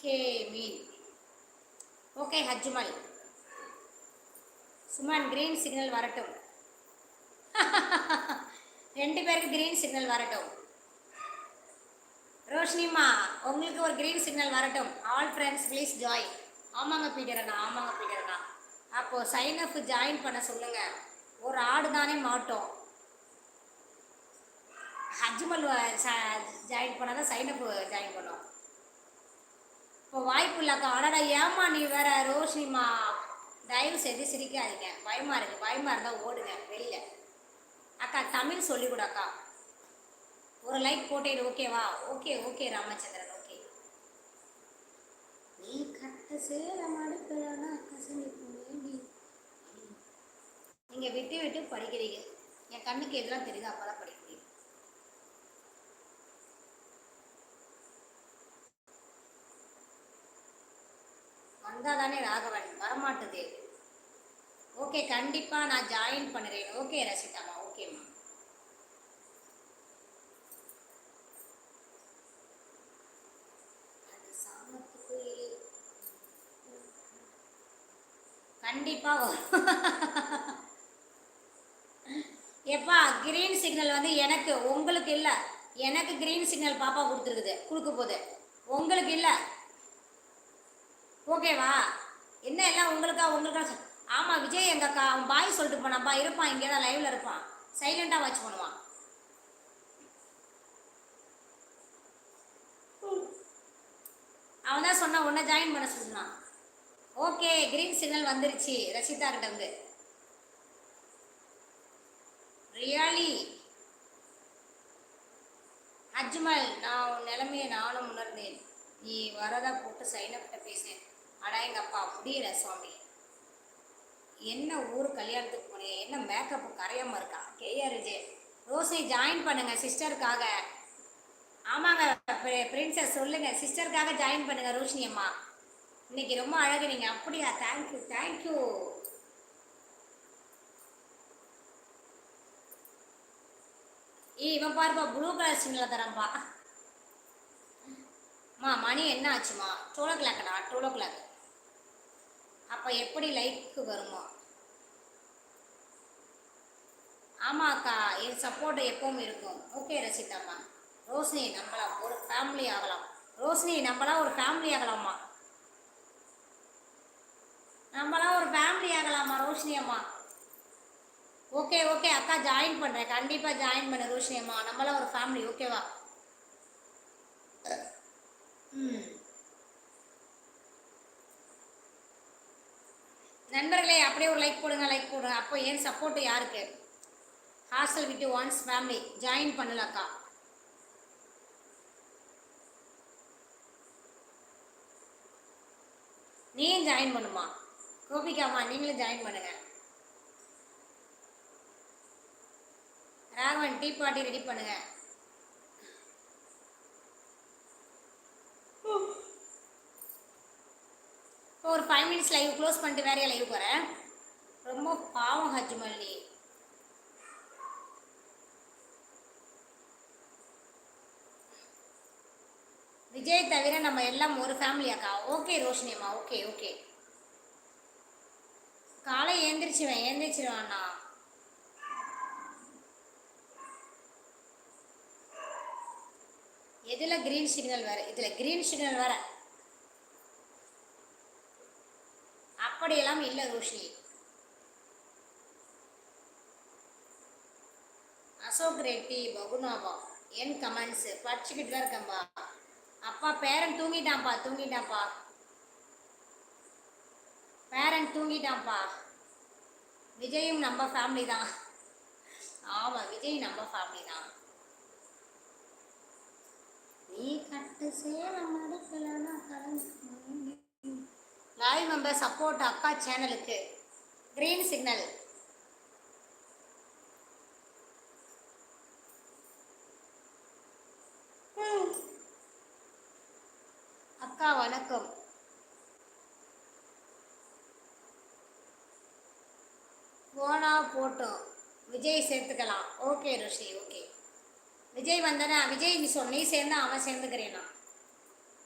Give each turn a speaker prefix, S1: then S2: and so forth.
S1: Okay okay Hajmal Suman green signal வரட்டும். ரெண்டு பேருக்கு கிரீன் சிக்னல் வரட்டும். ரோஷினிமா உங்களுக்கு ஒரு கிரீன் சிக்னல் வரட்டும். ஆல் ஃப்ரெண்ட்ஸ் ப்ளீஸ் ஜாயின் ஆமாங்க பீட்டரண்ணா ஆமாங்க பீட்டரண்ணா அப்போது சைன் அப் ஜாயின் பண்ண சொல்லுங்கள் ஒரு ஆடு தானே மாட்டோம். ஹஜ்மல் ஜாயின் பண்ணால் தான் சைன் அப் ஜாயின் பண்ணோம். இப்போ வாய்ப்பு இல்லைக்கா அடடா ஏமா நீ வேற ரோஷினிமா தயவு செய்து சிரிக்காதீங்க. பயமா இருக்கு பயமா இருந்தால் ஓடுங்க வெளியில அக்கா தமிழ் சொல்லிக் கொடு அக்கா. ஒரு லைக் போட்டேன் ஓகேவா ஓகே ஓகே ராமச்சந்திரன் ஓகே நீ கட்ட சேலம் மடுக்கலனா கசனிப்பு வேண்டி. நீங்க விட்டு விட்டு படிக்கிறீங்க. என் கண்ணுக்கு எதுலாம் தெரியுது? அப்பதான் படிக்கிறீங்க. வந்தாதானே ராகவன்? வரமாட்டுது. ஓகே கண்டிப்பாக நான் ஜாயின் பண்ணுறேன். ஓகே ரசிதாமா ஓகேம்மா கண்டிப்பாக எப்பா கிரீன் சிக்னல் வந்து எனக்கு உங்களுக்கு இல்லை. எனக்கு கிரீன் சிக்னல் பாப்பா கொடுத்துருக்குது. கொடுக்க போகுது. உங்களுக்கு இல்லை. ஓகேவா? என்ன எல்லாம் உங்களுக்கா உங்களுக்கா சொ- ஆமாம் விஜய் எங்கள் அக்கா அவன் பாய் சொல்லிட்டு போனாப்பா இருப்பான் இங்கே தான் லைவில் இருப்பான். சைலண்ட்டாக வாட்ச் பண்ணுவான் அவன் தான் சொன்னான் உன்னை ஜாயின் பண்ண சொன்னான் ஓகே கிரீன் சிக்னல் வந்துருச்சு ரசிதா கிட்ட ரியாலி அஜ்மல் நான் உன் நிலைமையை நானும் உணர்ந்தேன். நீ வரதா போட்டு சைனப்பிட்ட பேசினேன் அடா எங்கள் அப்பா முடியல சுவாமி. என்ன ஊர் கல்யாணத்துக்கு போனீங்க என்ன மேக்கப் கரையாம இருக்கா? கேஆர்ஜே விஜய் ரோஷினி ஜாயின் பண்ணுங்க சிஸ்டருக்காக ஆமாங்க பிரின்சஸ் சொல்லுங்க. சிஸ்டருக்காக ஜாயின் பண்ணுங்க ரோஷினி அம்மா. இன்னைக்கு ரொம்ப அழகு. நீங்க அப்படியா? தேங்க்யூ தேங்க்யூ ஏய் இவன் பாருப்பா ப்ளூ கலர் சிங்கில் தரேன்ப்பா அம்மா மணி என்ன ஆச்சுமா? டுவெல் ஓ கிளாக்கடா டுவெல் ஓ கிளாக் அப்போ எப்படி லைக்கு வருமா? ஆமாம் அக்கா என் சப்போர்ட் எப்பவும் இருக்கும். ஓகே ரசிதாம்மா ரோஷினி நம்மளா ஒரு ஃபேமிலி ஆகலாம். ரோஷினி நம்மளாம் ஒரு ஃபேமிலி ஆகலாமா நம்மளாம் ஒரு ஃபேமிலி ஆகலாமா ரோஷினி அம்மா. ஓகே ஓகே அக்கா ஜாயின் பண்ணுறேன் கண்டிப்பாக ஜாயின் பண்ண ரோஷினி அம்மா. நம்மளாம் ஒரு ஃபேமிலி ஓகேவா நண்பர்களே அப்படியே ஒரு லைக் போடுங்க லைக் போடுங்க. அப்போ ஏன் சப்போர்ட் யாருக்கு? ஹாஸ்டல் விட்டு ஒன்ஸ் ஃபேமிலி ஜாயின் பண்ணலக்கா? நீயும் ஜாயின் பண்ணுமா? கோபிகாமா நீங்களும் ஜாயின் பண்ணுங்க. ராகவன் டீ பார்ட்டி ரெடி பண்ணுங்க. இப்போ ஒரு ஃபைவ் மினிட்ஸ் லைவ் க்ளோஸ் பண்ணிட்டு வேறையா லைவ் போகிறேன் ரொம்ப பாவம் ஹஜ்மல் மல்லி விஜய் தவிர நம்ம எல்லாம் ஒரு ஃபேமிலியாக்கா ஓகே ரோஷினி அம்மா ஓகே ஓகே காலை ஏந்திரிச்சுவேன் ஏந்திரிச்சிருவாண்ணா எதில் கிரீன் சிக்னல் வேறு? இதில் கிரீன் சிக்னல் வேறு. அப்படியெல்லாம் இல்லை ரோஷினி அசோக் ரெட்டி பகுனாபா என் கமெண்ட்ஸ் படிச்சுக்கிட்டு தான் இருக்கேன்பா. அப்பா பேரன் தூங்கிட்டான்ப்பா தூங்கிட்டான்ப்பா பேரன் தூங்கிட்டான்ப்பா விஜயும் நம்ம ஃபேமிலி தான். ஆமாம் விஜய் நம்ம ஃபேமிலி தான். நீ கட்டு சேலம் அடுக்கலன்னா கலந்து லைவ் மெம்பர் சப்போர்ட் அக்கா சேனலுக்கு கிரீன் சிக்னல் அக்கா வணக்கம். போனா போட்டோம். விஜய் சேர்த்துக்கலாம். ஓகே ருஷி ஓகே விஜய் வந்தானே விஜய் நீ சொன்ன நீ சேர்ந்தா அவன் சேர்ந்துக்கிறேனா?